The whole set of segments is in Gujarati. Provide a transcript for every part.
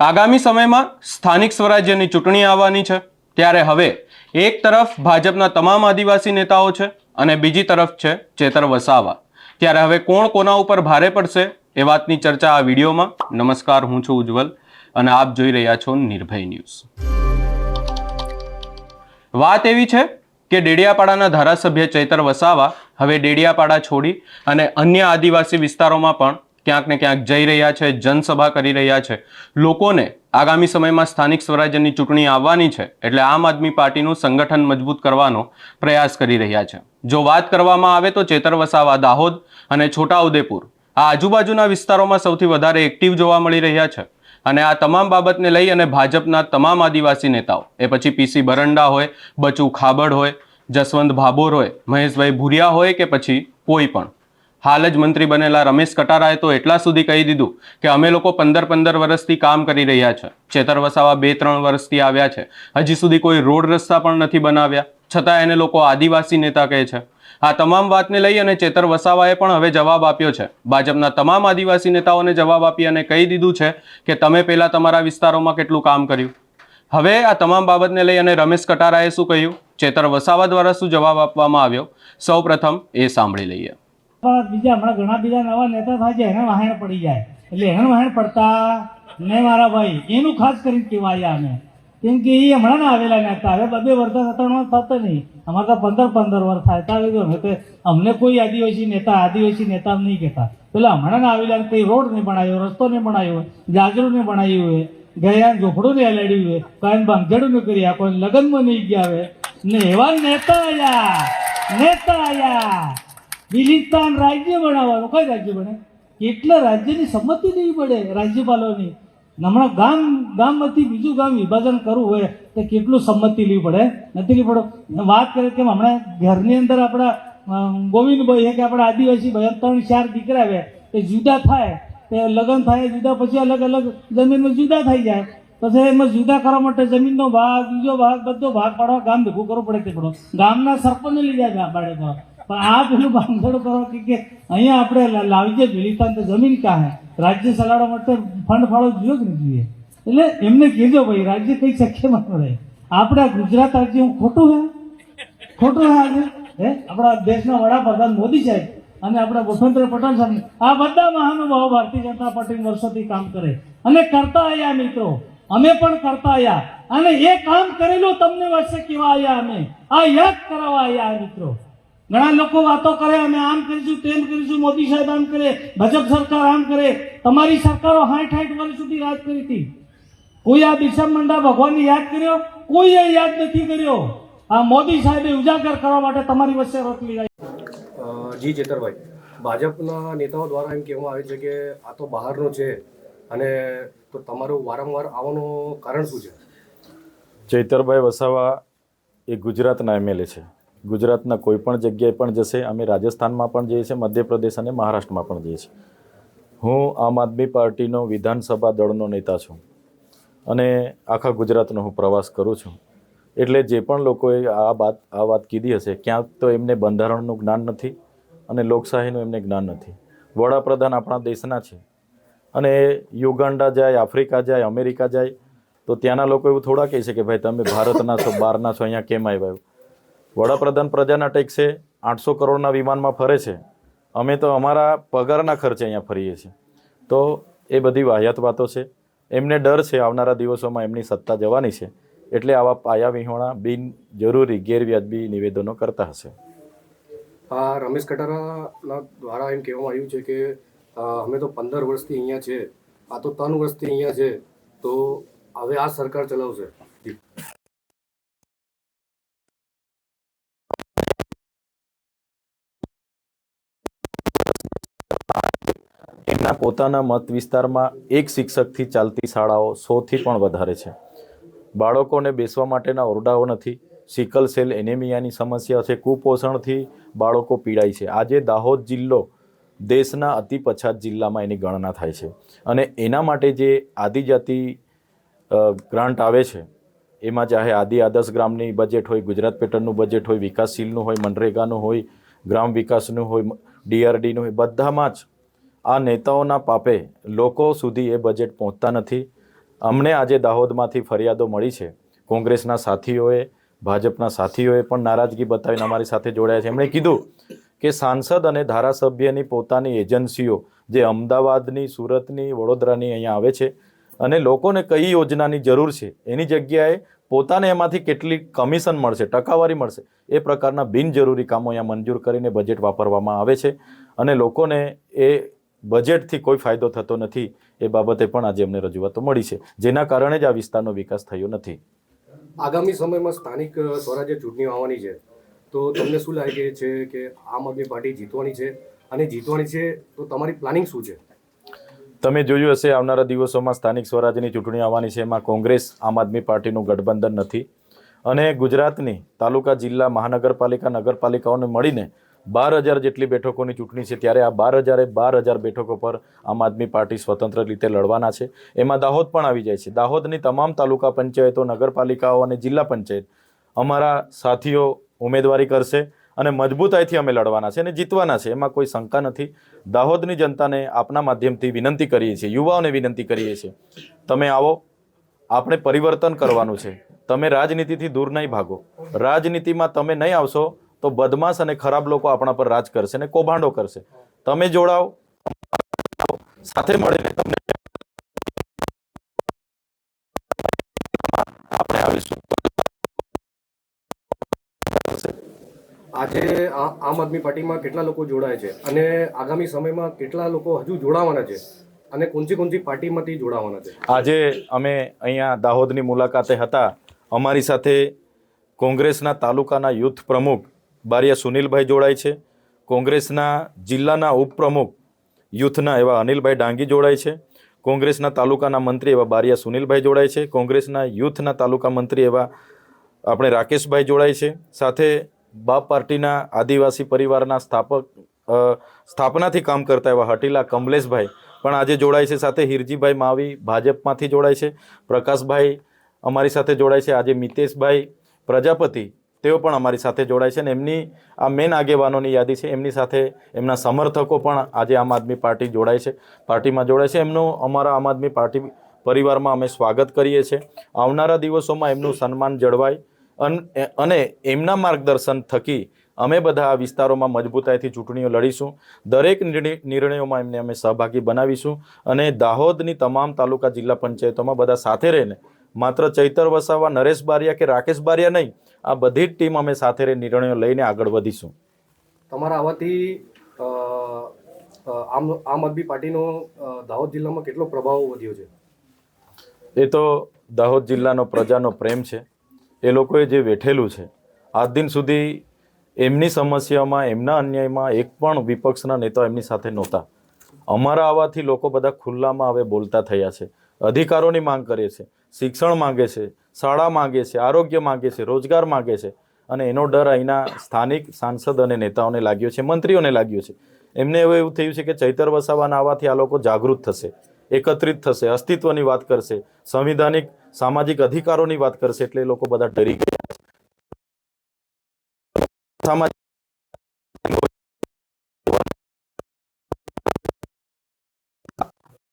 આગામી સમયમાં સ્થાનિક સ્વરાજ્યની ચૂંટણી આવવાની છે. ત્યારે હવે એક તરફ ભાજપના તમામ આદિવાસી નેતાઓ છે અને બીજી તરફ છે ચેતર વસાવા. ત્યારે હવે કોણ કોના ઉપર ભારે પડશે એ વાતની ચર્ચા આ વિડીયોમાં. નમસ્કાર, હું છું ઉજ્જવલ અને આપ જોઈ રહ્યા છો નિર્ભય ન્યૂઝ. વાત એવી છે કે ડેડિયાપાડાના ધારાસભ્ય ચૈતર વસાવા હવે ડેડિયાપાડા છોડી અને અન્ય આદિવાસી વિસ્તારોમાં પણ ક્યાંક ને ક્યાંક જઈ રહ્યા છે, જનસભા કરી રહ્યા છે. લોકોને આગામી સમયમાં સ્થાનિક સ્વરાજ્યની ચૂંટણી આવવાની છે એટલે આમ આદમી પાર્ટીનું સંગઠન મજબૂત કરવાનો પ્રયાસ કરી રહ્યા છે. જો વાત કરવામાં આવે તો ચેતર વસાવા દાહોદ અને છોટાઉદેપુર આ આજુબાજુના વિસ્તારોમાં સૌથી વધારે એક્ટિવ જોવા મળી રહ્યા છે. અને આ તમામ બાબતને લઈ અને ભાજપના તમામ આદિવાસી નેતાઓ, એ પછી પીસી બરંડા હોય, બચુ ખાબડ હોય, જસવંત ભાભોર હોય, મહેશભાઈ ભુરિયા હોય કે પછી કોઈ પણ હાલ જ મંત્રી બનેલા રમેશ કટારાએ તો એટલા સુધી કહી દીધું કે અમે લોકો પંદર પંદર વર્ષથી કામ કરી રહ્યા છે. ચેતર વસાવા બે ત્રણ વર્ષથી આવ્યા છે. હજી સુધી કોઈ રોડ રસ્તા પણ નથી બનાવ્યા. છતાં એને લોકો આદિવાસી નેતા કહે છે. આ તમામ વાતને લઈ અને ચેતર વસાવાએ પણ હવે જવાબ આપ્યો છે. ભાજપના તમામ આદિવાસી નેતાઓને જવાબ આપી અને કહી દીધું છે કે તમે પહેલા તમારા વિસ્તારોમાં કેટલું કામ કર્યું. હવે આ તમામ બાબતને લઈ અને રમેશ કટારાએ શું કહ્યું? ચેતર વસાવા દ્વારા શું જવાબ આપવામાં આવ્યો? સૌ એ સાંભળી લઈએ. પણ બીજા, હમણાં ઘણા બીજા નવા નેતા થાય છે, એને વહાણ પડી જાય. એટલે એને વહાણ પડતા ને મારા ભાઈ, એનું ખાસ કરીને કહેવાય અમે કેમ કે એ હમણાં ના આવેલા નેતા, હવે બબે વર્ષ વર્ષ થતો નહીં. અમારે તો પંદર પંદર વર્ષ થાય, તો તો અમને કોઈ આદિવાસી નેતા આદિવાસી નેતા નહીં કહેતા. પેલા હમણાં ના આવેલા ને કંઈ રોડ નહીં બનાવ્યો રસ્તો નહીં બનાવ્યો જાગરું નહીં બનાવ્યું હોય ગયા ઝોપડું નહીં હલાડ્યું હોય, કાંઈ બાંધેડું નહીં કરી કોઈ લગ્નમાં નહીં ગયા હવે ને એવા નેતા આયા નેતા આયા. બિલિસ્તાન રાજ્ય બનાવવાનું. કઈ રાજ્ય બને? કેટલા રાજ્યની સંમતિ લેવી પડે રાજ્યપાલોની. હમણાં ગામ, ગામમાંથી બીજું ગામ વિભાજન કરવું હોય તો કેટલું સંમતિ લેવી પડે? નથી લેવી પડે વાત કરીએ કે હમણાં ઘરની અંદર આપણા ગોવિંદભાઈ કે આપણા આદિવાસી ભાઈ ત્રણ ચાર દીકરા આવે તે જુદા થાય. તે લગ્ન થાય જુદા, પછી અલગ અલગ જમીનમાં જુદા થઈ જાય. પછી એમાં જુદા કરવા માટે જમીનનો ભાગ, બીજો ભાગ, બધો ભાગ પાડવા ગામ ભેગું કરવું પડે તે પડો. ગામના સરપંચને ગામ ભાડે કરવા પણ આ પેલું બાંધોડ કરો કે કે અહીંયા આપણે લાવી દે ભીલીસ્તાન તો જમીન કાં રાજ્ય સલાડો માટે ફંડ ફાળો જોયો કે નહીં જોઈએ? એટલે એમને કહેજો ભાઈ, રાજ્ય કઈ શક્યમાં મળે આપણા ગુજરાત રાજ્ય હું ખોટું હે? ખોટું હે આજે? હે? આપણા દેશના વડાપ્રધાન મોદી સાહેબ અને આપણા ભૂપેન્દ્ર પટેલ સાહેબ. આ બધા મહાનુભાવો ભારતીય જનતા પાર્ટી વર્ષોથી કામ કરે. અને કરતા આવ્યા મિત્રો. અમે પણ કરતા આવ્યા અને એ કામ કરેલું તમને વર્ષે કેવા આયા અમે. આ યાદ કરાવવા આયા આ મિત્રો. ઘણા લોકો વાતો કરે અમે આમ કરીશું તેમ કરીશું મોદી સાહેબ આમ કરે ભાજપ સરકાર આમ કરે. તમારી સરકારો હાઠ હાઠ વર્ષ સુધી રાજ કરી હતી. કોઈ આ બિરસા મંડા ભગવાનને યાદ કર્યો? કોઈએ યાદ નથી કર્યો. આ મોદી સાહેબે ઉજાગર કરવા માટે તમારી વચ્ચે રોટલી આવી જી ચેતરભાઈ ભાજપના નેતાઓ દ્વારા એમ કહેવામાં આવે છે કે આ તો બહારનો છે અને તો તમારું વારંવાર આવવાનું કારણ શું છે? ચૈતરભાઈ વસાવા એ ગુજરાતના એમએલએ છે. ગુજરાતના કોઈ પણ જગ્યાએ પણ જશે, અમે રાજસ્થાનમાં પણ જઈએ છીએ, મધ્યપ્રદેશ અને મહારાષ્ટ્રમાં પણ જઈએ છીએ. હું આમ આદમી પાર્ટીનો વિધાનસભા દળનો નેતા છું અને આખા ગુજરાતનો હું પ્રવાસ કરું છું. એટલે જે પણ લોકોએ આ વાત આ વાત કીધી હશે, ક્યાંક તો એમને બંધારણનું જ્ઞાન નથી અને લોકશાહીનું એમને જ્ઞાન નથી. વડાપ્રધાન આપણા દેશના છે. અને યુગાન્ડા જાય, આફ્રિકા જાય, અમેરિકા જાય, તો ત્યાંના લોકો એવું થોડા કહે છે કે, ભાઈ, તમે ભારતના છો, બહારના છો, અહીંયા કેમ આવ્યા વડાપ્રધાન પ્રજાના ટેક્સે આઠસો કરોડના વિમાનમાં ફરે છે. અમે તો અમારા પગારના ખર્ચે અહીંયા ફરીએ છીએ. તો એ બધી વાહિયાત વાતો છે. એમને ડર છે આવનારા દિવસોમાં એમની સત્તા જવાની છે. એટલે આવા પાયા વિહોણા બિન જરૂરી ગેરવ્યાજબી નિવેદનો કરતા હશે. આ રમેશ કટારાના દ્વારા એમ કહેવામાં આવ્યું છે કે અમે તો પંદર વર્ષથી અહીંયા છે. આ તો ત્રણ વર્ષથી અહીંયા છે. તો હવે આ સરકાર ચલાવશે. એમના પોતાના મત વિસ્તારમાં એક શિક્ષકથી ચાલતી શાળાઓ સોથી પણ વધારે છે. બાળકોને બેસવા માટેના ઓરડાઓ નથી. સિકલ સેલ એનેમિયાની સમસ્યા છે. કુપોષણથી બાળકો પીડાય છે. આજે દાહોદ જિલ્લો દેશના અતિ પછાત જિલ્લામાં એની ગણના થાય છે. અને એના માટે જે આદિજાતિ ગ્રાન્ટ આવે છે, એમાં ચાહે આદિ આદર્શ ગ્રામની બજેટ હોય, ગુજરાત પેટર્નનું બજેટ હોય, વિકાસશીલનું હોય, મનરેગાનું હોય, ગ્રામ વિકાસનું હોય ડીઆરડીનું હોય, બધામાં જ આ નેતાઓના પાપે લોકો સુધી એ બજેટ પહોંચતા નથી. અમને આજે દાહોદમાંથી ફરિયાદો મળી છે. કોંગ્રેસના સાથીઓએ, ભાજપના સાથીઓએ પણ નારાજગી બતાવીને અમારી સાથે જોડાયા છે. એમણે કીધું કે સાંસદ અને ધારાસભ્યની પોતાની એજન્સીઓ, જે અમદાવાદની, સુરતની, વડોદરાની અહીંયા આવે છે અને લોકોને કઈ યોજનાની જરૂર છે, એની જગ્યાએ પોતાને એમાંથી કેટલી કમિશન મળશે, ટકાવારી મળશે, એ પ્રકારના બિનજરૂરી કામો અહીંયા મંજૂર કરીને બજેટ વાપરવામાં આવે છે અને લોકોને એ બજેટથી કોઈ ફાયદો થતો નથી એ બાબતે પણ આજે અમને રજૂઆતો મળી છે. જેના કારણે જ આ વિસ્તારનો વિકાસ થયો નથી. આગામી સમયમાં સ્થાનિક સ્વરાજ્ય ચૂંટણીઓ આવવાની છે. તો તમને શું લાગે છે કે આમ આદમી પાર્ટી જીતવાની છે? અને જીતવાની છે તો તમારી પ્લાનિંગ શું છે? તમે જોયું હશે આવનારા દિવસોમાં સ્થાનિક સ્વરાજ્યની ચૂંટણી આવવાની છે. એમાં કોંગ્રેસ આમ આદમી પાર્ટીનું ગઠબંધન નથી. અને ગુજરાતની તાલુકા જિલ્લા મહાનગરપાલિકા નગરપાલિકાઓને મળીને બાર હજાર જેટલી બેઠકોની ચૂંટણી છે, ત્યારે આ બાર હજારે બાર હજાર બેઠકો પર આમ આદમી પાર્ટી સ્વતંત્ર રીતે લડવાના છે. એમાં દાહોદ પણ આવી જાય છે. દાહોદની તમામ તાલુકા પંચાયતો, નગરપાલિકાઓ અને જિલ્લા પંચાયત અમારા સાથીઓ ઉમેદવારી કરશે અને મજબૂતાઈથી અમે લડવાના છે અને જીતવાના છે. એમાં કોઈ શંકા નથી. દાહોદની જનતાને આપના માધ્યમથી વિનંતી કરીએ છીએ, યુવાઓને વિનંતી કરીએ છીએ. તમે આવો. આપણે પરિવર્તન કરવાનું છે. તમે રાજનીતિથી દૂર નહીં ભાગો. રાજનીતિમાં તમે નહીં આવશો તો બદમાશ અને ખરાબ લોકો આપણા પર રાજ કરશે અને કૌભાંડો કરશે. તમે જોડાઓ. સાથે મળીને તમને આપણે આવીશું. આજે આમ આદમી પાર્ટીમાં કેટલા લોકો જોડાય છે? અને આગામી સમયમાં કેટલા લોકો હજુ જોડાવાના છે? અને કોનસી કોનસી પાર્ટીમાંથી જોડાવાના છે? આજે અમે અહીંયા દાહોદની મુલાકાતે હતા. અમારી સાથે કોંગ્રેસના તાલુકાના યુથ પ્રમુખ બારિયા સુનિલભાઈ જોડાય છે. કોંગ્રેસના જિલ્લાના ઉપપ્રમુખ યુથના એવા અનિલભાઈ ડાંગી જોડાય છે. કોંગ્રેસના તાલુકાના મંત્રી એવા બારિયા સુનિલભાઈ જોડાય છે. કોંગ્રેસના યુથના તાલુકા મંત્રી એવા આપણે રાકેશભાઈ જોડાય છે. સાથે બાપ પાર્ટીના આદિવાસી પરિવારના સ્થાપક સ્થાપનાથી કામ કરતા એવા હટીલા કમલેશભાઈ પણ આજે જોડાય છે. સાથે હિરજીભાઈ માવી ભાજપમાંથી જોડાય છે. પ્રકાશભાઈ અમારી સાથે જોડાય છે. આજે મિતેશભાઈ પ્રજાપતિ તેઓ પણ અમારી સાથે જોડાય છે અને એમની આ મેન આગેવાનોની યાદી છે. એમની સાથે એમના સમર્થકો પણ આજે આમ આદમી પાર્ટી જોડાય છે. પાર્ટીમાં જોડાય છે. એમનું અમારા આમ આદમી પાર્ટી પરિવારમાં અમે સ્વાગત કરીએ છીએ. આવનારા દિવસોમાં એમનું સન્માન જળવાય અને એમના માર્ગદર્શન થકી અમે બધા આ વિસ્તારોમાં મજબૂતાઈથી ચૂંટણીઓ લડીશું. દરેક નિર્ણય- નિર્ણયોમાં એમને અમે સહભાગી બનાવીશું અને દાહોદની તમામ તાલુકા જિલ્લા પંચાયતોમાં બધા સાથે રહીને માત્ર ચૈતર વસાવા નરેશ બારિયા કે રાકેશ બારિયા નહીં આ બધી જ ટીમ અમે સાથે નિર્ણયો લઈને આગળ વધીશું. તમારા અ, આમ આમ આદમી પાર્ટીનો દાહોદ જિલ્લામાં કેટલો પ્રભાવ વધ્યો છે? એ તો દાહોદ જિલ્લાનો પ્રજાનો પ્રેમ છે. એ લોકોએ જે વેઠેલું છે આજ દિન સુધી એમની સમસ્યામાં એમના અન્યાયમાં એક પણ વિપક્ષના નેતા એમની સાથે નહોતા. અમારા આવવાથી લોકો બધા ખુલ્લામાં હવે બોલતા થયા છે. અધિકારોની માંગ કરે છે શિક્ષણ માંગે છે, શાળા માગે છે, આરોગ્ય માગે છે, રોજગાર માંગે છે અને એનો ડર અહીંના સ્થાનિક સાંસદ અને નેતાઓને લાગ્યો છે, મંત્રીઓને લાગ્યો છે. એમને હવે એવું થયું છે કે ચૈતર વસાવાના આવવાથી આ લોકો જાગૃત થશે, એકત્રિત થશે, અસ્તિત્વની વાત કરશે, સંવિધાનિક સામાજિક અધિકારોની વાત કરશે એટલે એ લોકો બધા ડરી ગયા સામાજિક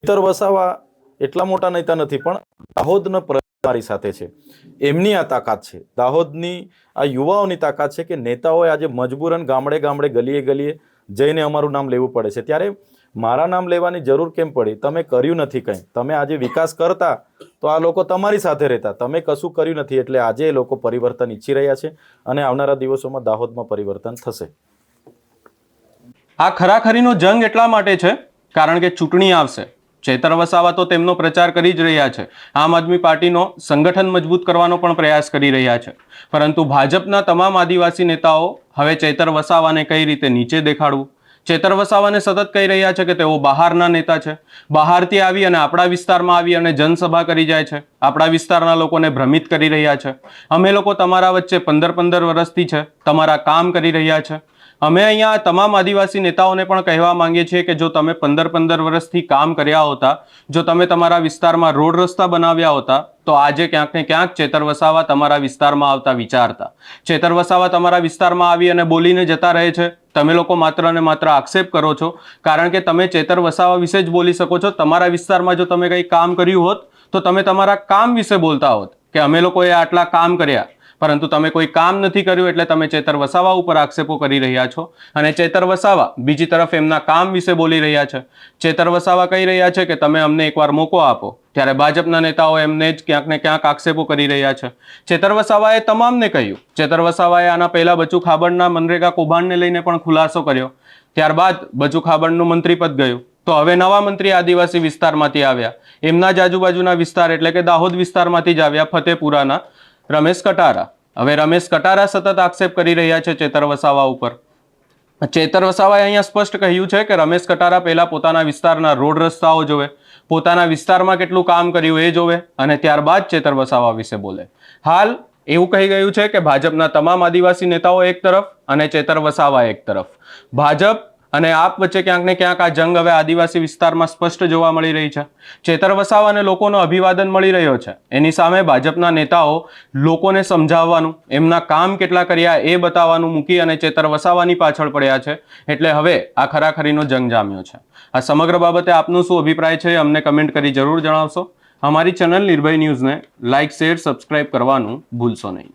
ચૈતર વસાવા એટલા મોટા નેતા નથી, પણ દાહોદનો મારી સાથે છે. એમની આ તાકાત છે. દાહોદની આ યુવાઓની તાકાત છે કે નેતાઓએ આજે મજબૂરન ગામડે ગામડે ગલીએ ગલીએ જઈને અમારું નામ લેવું પડે છે. ત્યારે મારા નામ લેવાની જરૂર કેમ પડી? તમે કર્યું નથી કંઈ. તમે આજે વિકાસ કરતા તો આ લોકો તમારી સાથે રહેતા. તમે કશું કર્યું નથી એટલે આજે એ લોકો પરિવર્તન ઈચ્છી રહ્યા છે અને આવનારા દિવસોમાં દાહોદમાં પરિવર્તન થશે. આ ખરાખરીનો જંગ એટલા માટે છે, કારણ કે ચૂંટણી આવશે. ચેતર વસાવા તો તેમનો પ્રચાર કરી જ રહ્યા છે. આમ આદમી પાર્ટીનો સંગઠન મજબૂત કરવાનો પણ પ્રયાસ કરી રહ્યા છે. પરંતુ ભાજપના તમામ આદિવાસી નેતાઓ હવે ચેતર વસાવાને કઈ રીતે નીચે દેખાડવું? ચેતર વસાવાને સતત કહી રહ્યા છે કે તેઓ બહારના નેતા છે. બહારથી આવી અને આપણા વિસ્તારમાં આવી અને જનસભા કરી જાય છે. આપણા વિસ્તારના લોકોને ભ્રમિત કરી રહ્યા છે. અમે લોકો તમારા વચ્ચે પંદર પંદર વર્ષથી છે. તમારા કામ કરી રહ્યા છે. અમે અહીંયા તમામ આદિવાસી નેતાઓને પણ કહેવા માંગીએ છીએ કે જો તમે પંદર પંદર વર્ષથી કામ કર્યા હોતા, જો તમે તમારા વિસ્તારમાં રોડ રસ્તા બનાવ્યા હોતા, તો આજે ક્યાંક ને ક્યાંક ચેતર વસાવા તમારા વિસ્તારમાં આવતા વિચારતા. ચેતર વસાવા તમારા વિસ્તારમાં આવી અને બોલીને જતા રહે છે. તમે લોકો માત્ર ને માત્ર આક્ષેપ કરો છો. કારણ કે તમે ચેતર વસાવા વિશે જ બોલી શકો છો. તમારા વિસ્તારમાં જો તમે કંઈ કામ કર્યું હોત, તો તમે તમારા કામ વિશે બોલતા હોત કે અમે લોકોએ આટલા કામ કર્યા. પરંતુ તમે કોઈ કામ નથી કર્યું એટલે તમે ચેતર વસાવા ઉપર આક્ષેપો કરી રહ્યા છો. અને ચેતર વસાવા બીજી તરફ એમના કામ વિશે બોલી રહ્યા છે. ચેતર વસાવા કહી રહ્યા છે કે તમે અમને એકવાર મોકો આપો. ત્યારે ભાજપના નેતાઓ એમને જ ક્યાંક ને ક્યાંક આક્ષેપો કરી રહ્યા છે. ચેતર વસાવાએ તમામને કહ્યું. ચેતર વસાવાએ આના પહેલા બચુ ખાબડના મનરેગા કૌભાંડને લઈને પણ ખુલાસો કર્યો. ત્યારબાદ બચુ ખાબડનું મંત્રીપદ ગયું. તો હવે નવા મંત્રી આદિવાસી વિસ્તારમાંથી આવ્યા. એમના જ આજુબાજુના વિસ્તાર એટલે કે દાહોદ વિસ્તારમાંથી જ આવ્યા ફતેપુરાના રમેશ કટારા. હવે રમેશ કટારા સતત આક્ષેપ કરી રહ્યા છે ચેતર વસાવા ઉપર. ચેતર વસાવાએ અહીંયા સ્પષ્ટ કહ્યું છે કે રમેશ કટારા પહેલાં પોતાના વિસ્તારના રોડ રસ્તાઓ જોવે, પોતાના વિસ્તારમાં કેટલું કામ કર્યું એ જોવે અને ત્યારબાદ ચેતર વસાવા વિશે બોલે. હાલ એવું કહી ગયું છે કે ભાજપના તમામ આદિવાસી નેતાઓ એક તરફ અને ચેતર વસાવા એક તરફ. ભાજપ અને આપ વચ્ચે ક્યાંક ને ક્યાંક આ જંગ હવે આદિવાસી વિસ્તારમાં સ્પષ્ટ જોવા મળી રહી છે. ચેતર વસાવાને લોકોનો અભિવાદન મળી રહ્યો છે. એની સામે ભાજપના નેતાઓ લોકોને સમજાવવાનું, એમના કામ કેટલા કર્યા એ બતાવવાનું મૂકી અને ચેતર વસાવાની પાછળ પડ્યા છે. એટલે હવે આ ખરાખરીનો જંગ જામ્યો છે. આ સમગ્ર બાબતે આપનું શું અભિપ્રાય છે અમને કમેન્ટ કરી જરૂર જણાવશો. અમારી ચેનલ નિર્ભય ન્યૂઝને લાઇક શેર, સબસ્ક્રાઇબ કરવાનું ભૂલશો નહીં.